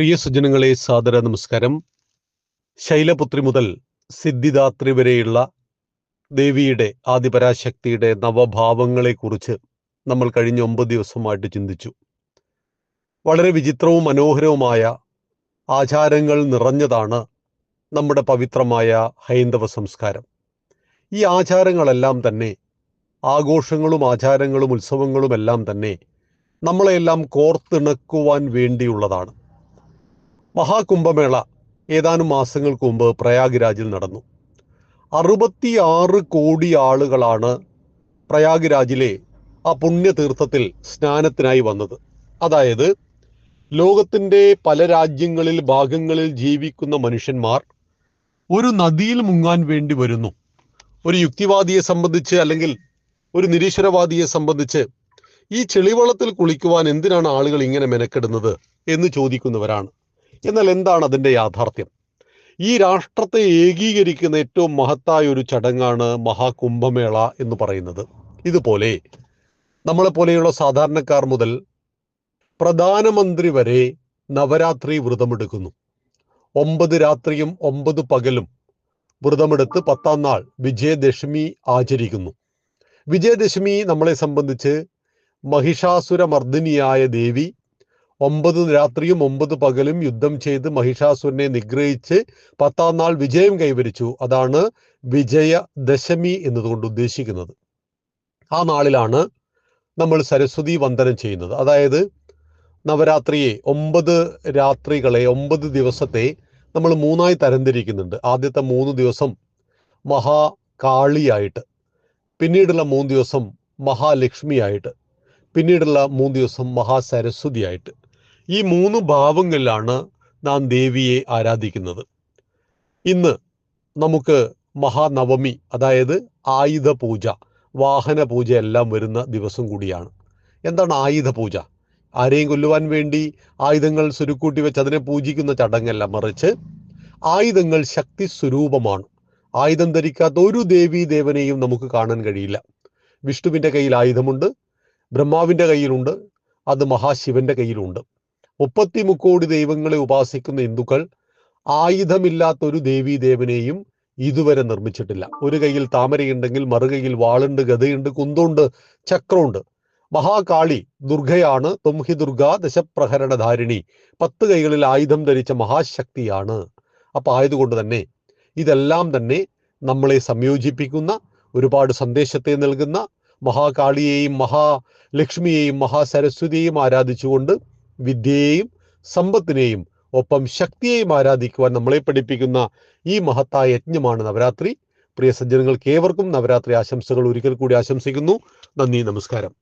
പ്രിയ സുജനങ്ങളെ സാദര നമസ്കാരം. ശൈലപുത്രി മുതൽ സിദ്ധിദാത്രി വരെയുള്ള ദേവിയുടെ ആദിപരാശക്തിയുടെ നവഭാവങ്ങളെക്കുറിച്ച് നമ്മൾ കഴിഞ്ഞ ഒമ്പത് ദിവസമായിട്ട് ചിന്തിച്ചു. വളരെ വിചിത്രവും മനോഹരവുമായ ആചാരങ്ങൾ നിറഞ്ഞതാണ് നമ്മുടെ പവിത്രമായ ഹൈന്ദവ സംസ്കാരം. ഈ ആചാരങ്ങളെല്ലാം തന്നെ ആഘോഷങ്ങളും ആചാരങ്ങളും ഉത്സവങ്ങളും എല്ലാം തന്നെ നമ്മളെല്ലാം കോർത്തിണക്കുവാൻ വേണ്ടിയുള്ളതാണ്. മഹാകുംഭമേള ഏതാനും മാസങ്ങൾക്ക് മുമ്പ് പ്രയാഗ്രാജിൽ നടന്നു. അറുപത്തിയാറ് കോടി ആളുകളാണ് പ്രയാഗ്രാജിലെ ആ പുണ്യതീർത്ഥത്തിൽ സ്നാനത്തിനായി വന്നത്. അതായത് ലോകത്തിന്റെ പല രാജ്യങ്ങളിൽ ഭാഗങ്ങളിൽ ജീവിക്കുന്ന മനുഷ്യന്മാർ ഒരു നദിയിൽ മുങ്ങാൻ വേണ്ടി വരുന്നു. ഒരു യുക്തിവാദിയെ സംബന്ധിച്ച് അല്ലെങ്കിൽ ഒരു നിരീശ്വരവാദിയെ സംബന്ധിച്ച് ഈ ചെളിവളത്തിൽ കുളിക്കുവാൻ എന്തിനാണ് ആളുകൾ ഇങ്ങനെ മെനക്കെടുന്നത് എന്ന് ചോദിക്കുന്നവരാണ്. എന്നാൽ എന്താണ് അതിന്റെ യാഥാർത്ഥ്യം? ഈ രാഷ്ട്രത്തെ ഏകീകരിക്കുന്ന ഏറ്റവും മഹത്തായ ഒരു ചടങ്ങാണ് മഹാകുംഭമേള എന്ന് പറയുന്നത്. ഇതുപോലെ നമ്മളെ പോലെയുള്ള സാധാരണക്കാർ മുതൽ പ്രധാനമന്ത്രി വരെ നവരാത്രി വ്രതമെടുക്കുന്നു. ഒമ്പത് രാത്രിയും ഒമ്പത് പകലും വ്രതമെടുത്ത് പത്താം നാൾ വിജയദശമി ആചരിക്കുന്നു. വിജയദശമി നമ്മളെ സംബന്ധിച്ച് മഹിഷാസുരമർദ്ദിനിയായ ദേവി ഒമ്പത് രാത്രിയും ഒമ്പത് പകലും യുദ്ധം ചെയ്ത് മഹിഷാസുരനെ നിഗ്രഹിച്ച് പത്താം നാൾ വിജയം കൈവരിച്ചു. അതാണ് വിജയദശമി എന്നതുകൊണ്ട് ഉദ്ദേശിക്കുന്നത്. ആ നാളിലാണ് നമ്മൾ സരസ്വതി വന്ദനം ചെയ്യുന്നത്. അതായത് നവരാത്രിയെ ഒമ്പത് രാത്രികളെ ഒമ്പത് ദിവസത്തെ നമ്മൾ മൂന്നായി തരംതിരിക്കുന്നുണ്ട്. ആദ്യത്തെ മൂന്ന് ദിവസം മഹാകാളിയായിട്ട് പിന്നീടുള്ള മൂന്ന് ദിവസം മഹാലക്ഷ്മിയായിട്ട് പിന്നീടുള്ള മൂന്ന് ദിവസം മഹാസരസ്വതിയായിട്ട്. ഈ മൂന്ന് ഭാവങ്ങളിലാണ് നാം ദേവിയെ ആരാധിക്കുന്നത്. ഇന്ന് നമുക്ക് മഹാനവമി അതായത് ആയുധ പൂജ വാഹന പൂജ എല്ലാം വരുന്ന ദിവസം കൂടിയാണ്. എന്താണ് ആയുധ പൂജ ആരെയും കൊല്ലുവാൻ വേണ്ടി ആയുധങ്ങൾ സുരുക്കൂട്ടി വെച്ച് അതിനെ പൂജിക്കുന്ന ചടങ്ങല്ല മറിച്ച് ആയുധങ്ങൾ ശക്തി സ്വരൂപമാണ് ആയുധം ധരിക്കാത്ത ഒരു ദേവീ ദേവനെയും നമുക്ക് കാണാൻ കഴിയില്ല. വിഷ്ണുവിന്റെ കയ്യിൽ ആയുധമുണ്ട് ബ്രഹ്മാവിന്റെ കയ്യിലുണ്ട് അത് മഹാശിവന്റെ കയ്യിലുണ്ട്. മുപ്പത്തി മുക്കോടി ദൈവങ്ങളെ ഉപാസിക്കുന്ന ഹിന്ദുക്കൾ ആയുധമില്ലാത്ത ഒരു ദേവീ ദേവനെയും ഇതുവരെ നിർമ്മിച്ചിട്ടില്ല. ഒരു കയ്യിൽ താമരയുണ്ടെങ്കിൽ മറുകയിൽ വാളുണ്ട് ഗതയുണ്ട് കുന്തുണ്ട് ചക്രമുണ്ട്. മഹാകാളി ദുർഗയാണ് തുംഹി ദുർഗ ദശപ്രഹരണധാരിണി. പത്ത് കൈകളിൽ ആയുധം ധരിച്ച മഹാശക്തിയാണ്. അപ്പൊ ആയതുകൊണ്ട് തന്നെ ഇതെല്ലാം തന്നെ നമ്മളെ സംയോജിപ്പിക്കുന്ന ഒരുപാട് സന്ദേശത്തെ നൽകുന്ന മഹാകാളിയെയും മഹാലക്ഷ്മിയെയും മഹാസരസ്വതിയെയും ആരാധിച്ചുകൊണ്ട് വിദ്യയെയും സമ്പത്തിനെയും ഒപ്പം ശക്തിയെയും ആരാധിക്കുവാൻ നമ്മളെ പഠിപ്പിക്കുന്ന ഈ മഹത്തായ യജ്ഞമാണ് നവരാത്രി. പ്രിയ സജ്ജനങ്ങൾക്ക് ഏവർക്കും നവരാത്രി ആശംസകൾ. ഒരിക്കൽ കൂടി ആശംസിക്കുന്നു. നന്ദി നമസ്കാരം.